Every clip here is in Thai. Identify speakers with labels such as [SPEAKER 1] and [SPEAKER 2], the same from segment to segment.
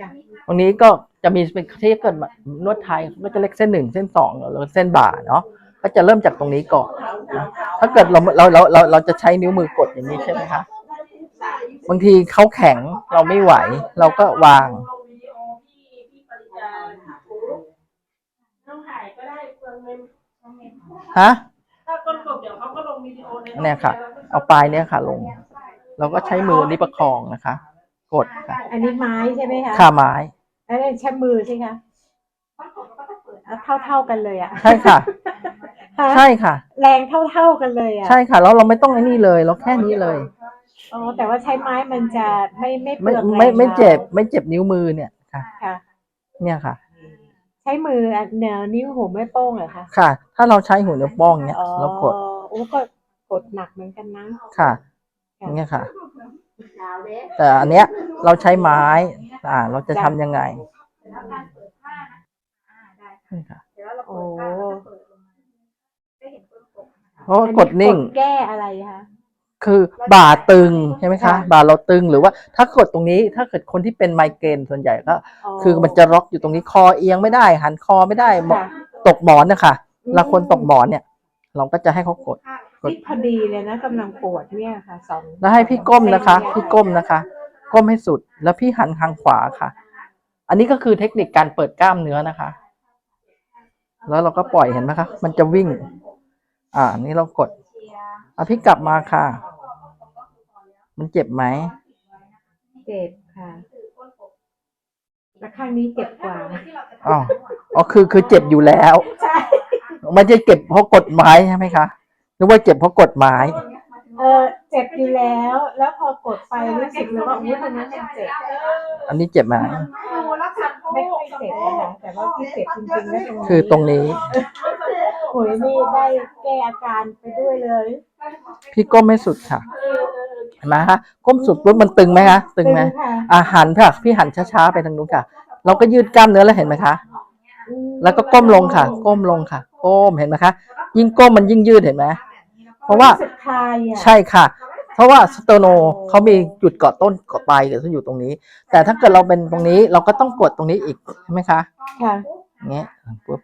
[SPEAKER 1] จ้ะ
[SPEAKER 2] ตรงนี้ก็จะมีเป็นที่เกิดนวดไทยก็จะเล็กเส้นหนึ่งเส้นสองแล้วก็เส้นบ่าเนาะก็จะเริ่มจากตรงนี้ก่อนนะถ้าเกิดเราเราเราเราเราจะใช้นิ้วมือกดอย่างนี้ใช่ไหมคะบางทีเขาแข็งเราไม่ไหว เราก็วาง
[SPEAKER 3] ลงวิดีโอพี่พี่ปริญญาต้องถ่ายก็ได้เพื่อเมม
[SPEAKER 2] ฮะ
[SPEAKER 3] ถ้าก้นกบเดี๋ยวเขาก็ลงวิดีโอใน
[SPEAKER 2] เนี่ยค่ะ เอาปลายเนี่ยค่ะ ลง เราก็ใช้มือนี่ประคองนะคะ กดค่ะ
[SPEAKER 1] อันนี้ไม้ใช่ไหมคะ
[SPEAKER 2] ขาไม้
[SPEAKER 1] อันนี้ใช้มือใช่ไหมคะเท่าเท่าๆกันเลยอะ
[SPEAKER 2] ใช่ค่ะ
[SPEAKER 1] ฮะ
[SPEAKER 2] ใช่ค่ะ
[SPEAKER 1] แรงเท่าเท่าๆกันเลยอะ
[SPEAKER 2] ใช่ค่ะแล้วเราไม่ต้องไอ้นี่เลยเราแค่นี้เลย
[SPEAKER 1] อ๋อแต่ว่าใช้ไม้มันจะไม่ไม่เป
[SPEAKER 2] ไม่
[SPEAKER 1] ลืองแรง
[SPEAKER 2] ไม่ไม่เจ็บ
[SPEAKER 1] รา
[SPEAKER 2] ไม่เจ็บนิ้วมือเนี่ยค่ะ
[SPEAKER 1] ค่ะ
[SPEAKER 2] เนี่ยค่ะ
[SPEAKER 1] ใช้มืออันเนวนิ้วหัวแม่โป้งเหรอคะ
[SPEAKER 2] ค่ะ ถ้าเราใช้หัวนิ้วโป้งเนี่ย
[SPEAKER 1] อ๋อ
[SPEAKER 2] เรากด
[SPEAKER 1] โอ้ก็กดหนักเหมือนกันนะ
[SPEAKER 2] ค่ะ อย่างเงี้ยค่ะ แต่อันเนี้ยเราใช้ไม้ อ่า เราจะทำยังไงนี่ค่ะ
[SPEAKER 1] โอ้
[SPEAKER 2] เพราะว่ากดนิ่ง
[SPEAKER 1] แก้อะไรคะ
[SPEAKER 2] คือบ่าตึงใช่ไหมคะ
[SPEAKER 1] ค่ะ
[SPEAKER 2] บ่าเราตึงหรือว่าถ้ากดตรงนี้ถ้าเกิดคนที่เป็นไมเกรนส่วนใหญ่ก็ คือมันจะล็อกอยู่ตรงนี้คอเอียงไม่ได้ หันคอไม่ได้หมอ
[SPEAKER 1] ค่ะ
[SPEAKER 2] ตกหมอนนะคะเวลาคนตกหมอนเนี่ย เราก็จะให้เขากด กด
[SPEAKER 1] นี่พอดีเลยนะกำลังปวดเนี่ยค่ะสอง
[SPEAKER 2] แล้วให้พี่ก้มนะคะ
[SPEAKER 1] เส้
[SPEAKER 2] พี่ก้มนะคะ ก้มให้สุดแล้วพี่หันทางขวาค่ะ อันนี้ก็คือเทคนิคการเปิดกล้ามเนื้อนะคะ แล้วเราก็ปล่อยเห็นไหมคะ มันจะวิ่ง อ่า นี่เรากดอะพี่กลับมาค่ะ มันเจ็บไหม
[SPEAKER 1] เจ็บค่ะแล้วข้างนี้เจ็บกว่า
[SPEAKER 2] อ๋ออ๋อคือคือเจ็บอยู่แล้ว
[SPEAKER 1] ใช่
[SPEAKER 2] ไม่ใช่เจ็บเพราะกดไม้ใช่ไหมคะ หรือว่าเจ็บเพราะกดไม้
[SPEAKER 1] เออเจ็บอยู่แล้ว แล้วพอกดไปรู้สึกเลยว่าอุ้ยตรงนั้นมันเจ็บ
[SPEAKER 2] อันนี้เจ็บไหม
[SPEAKER 1] ไม่ค่อยเจ็บนะคะแต่ว่าที่เจ็บจริงๆแล้วตรงนี้
[SPEAKER 2] คือตรงนี้
[SPEAKER 1] โอ้ยนี่ได้แก้อาการไปด้วยเลย
[SPEAKER 2] พี่ก้มไม่สุดค่ะเห็นไหมคะก้มสุดปุ๊บมันตึงไหมคะตึงไหม
[SPEAKER 1] ค่ะ
[SPEAKER 2] อาหันค่ะพี่หันช้าๆไปทางนู้นค่ะ เราก็ยืดกล้ามเนื้อแล้วเห็นไหมคะ
[SPEAKER 1] อืม
[SPEAKER 2] แล้วก็ก้มลงค่ะ ก้มลงค่ะ ก้มเห็นไหมคะ ยิ่งก้มมันยิ่งยืดเห็นไหม เพราะว่า
[SPEAKER 1] สึกคลายอะ
[SPEAKER 2] ใช่ค่ะ เพราะว่าสเตอร์โนเขามีจุดเกาะต้นเกาะปลายก็จะอยู่ตรงนี้ แต่ถ้าเกิดเราเป็นตรงนี้เราก็ต้องกดตรงนี้อีกใช่ไหมคะ
[SPEAKER 1] ค่ะ
[SPEAKER 2] อย่างเงี้ยปุ๊บ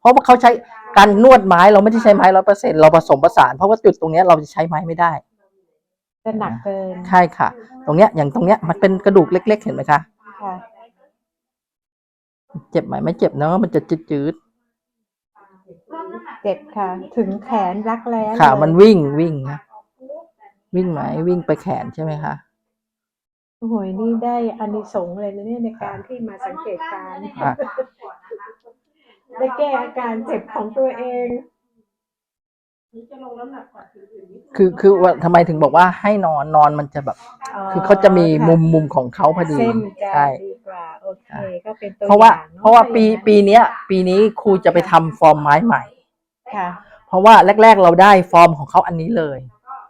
[SPEAKER 2] เพราะว่าเขาใช้การนวดไม้เราไม่ได้ใช้ไม้ร้อยเปอร์เซ็นเราผสมผสานเพราะว่าจุดตรงเนี้ยเราจะใช้ไม้ไม่ได้
[SPEAKER 1] จะหนักเกิน
[SPEAKER 2] ใช่ค่ะ ตรงเนี้ยอย่างตรงเนี้ยมันเป็นกระดูกเล็ก ๆ เห็นไหมคะ
[SPEAKER 1] ค่ะ
[SPEAKER 2] เจ็บไหมไม่เจ็บเนอะมันจะจืด
[SPEAKER 1] เจ็บค่ะ ถึงแขนรักแร้
[SPEAKER 2] ๆค่ะ
[SPEAKER 1] เลย
[SPEAKER 2] มันวิ่งวิ่งนะวิ่งไหมวิ่งไปแขนใช่ไหมคะ
[SPEAKER 1] โอ้โหนี่ได้อานิสงส์เลยนะเนี่ยในการที่มาสังเกตการณ์
[SPEAKER 2] อะ
[SPEAKER 1] ได้แก้อาการเจ็บของตัวเอง
[SPEAKER 3] จะลงน้ำหนักกว่าอื่นๆนิด
[SPEAKER 2] คือคือว่าทำไมถึงบอกว่าให้นอนนอนมันจะแบบ คือเขาจะมีมุมมุมของเขาพอดี
[SPEAKER 1] เส้นจะ
[SPEAKER 2] ใช่
[SPEAKER 1] ดีกว่าโอเคก็เป็นตัว
[SPEAKER 2] เพราะว่า
[SPEAKER 1] อย่งน
[SPEAKER 2] เพราะว่าปี
[SPEAKER 1] ถ้อย่งนั้น
[SPEAKER 2] ปีเนี้ย ปีนี้ครูจะไปทำฟอร์มไม้ใหม่
[SPEAKER 1] ค่ะ
[SPEAKER 2] เพราะว่าแรก ๆ เราได้ฟอร์มของเขาอันนี้เลย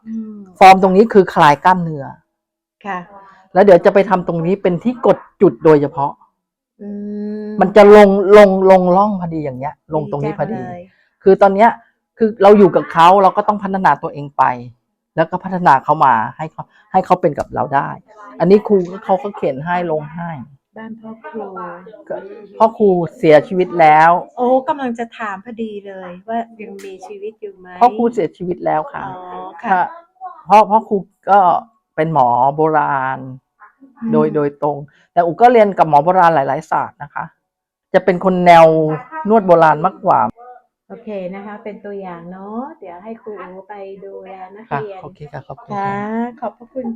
[SPEAKER 1] อืม
[SPEAKER 2] ฟอร์มตรงนี้คือคลายกล้ามเนื้อ
[SPEAKER 1] ค่ะ
[SPEAKER 2] แล้วเดี๋ยวจะไปทำตรงนี้เป็นที่กดจุดโดยเฉพาะ
[SPEAKER 1] อื
[SPEAKER 2] มันจะลงลงลงร่องพอดีอย่างเงี้ย ลงตรงนี้พอดี
[SPEAKER 1] จัเลย
[SPEAKER 2] คือตอนเนี้ยคือเราอยู่กับเขาเราก็ต้องพัฒนาตัวเองไป แล้วก็พัฒนาเขามาให้เขาให้เขาเป็นกับเราได้ อันนี้ครูก็เขาก็เขียนให้ลงให้
[SPEAKER 1] ด้านพ่อครู
[SPEAKER 2] ก็เพ่อครูเสียชีวิตแล้ว
[SPEAKER 1] โอ้กำลังจะถามพอดีเลย ว่ายังมีชีวิตอยู่ไหม
[SPEAKER 2] เพ่อครูเสียชีวิตแล้วค่ะ
[SPEAKER 1] อ๋อ
[SPEAKER 2] ค่ะ
[SPEAKER 1] ค่ะ
[SPEAKER 2] เพราะเพราะครูก็เป็นหมอโบราณ โดยโดยตรง แต่อุก็เรียนกับหมอโบราณหลาย ๆ ศาสตร์นะคะ จะเป็นคนแนวนวดโบราณมากกว่า
[SPEAKER 1] โอเคนะคะ เป็นตัวอย่างเนาะเดี๋ยวให้ครูอูไปดูแลนัก
[SPEAKER 2] ค่ะ
[SPEAKER 1] เรียน
[SPEAKER 2] โอเคค่ะขอบคุณ
[SPEAKER 1] ค่ะ
[SPEAKER 2] ค่ะ
[SPEAKER 1] ขอบพระคุณ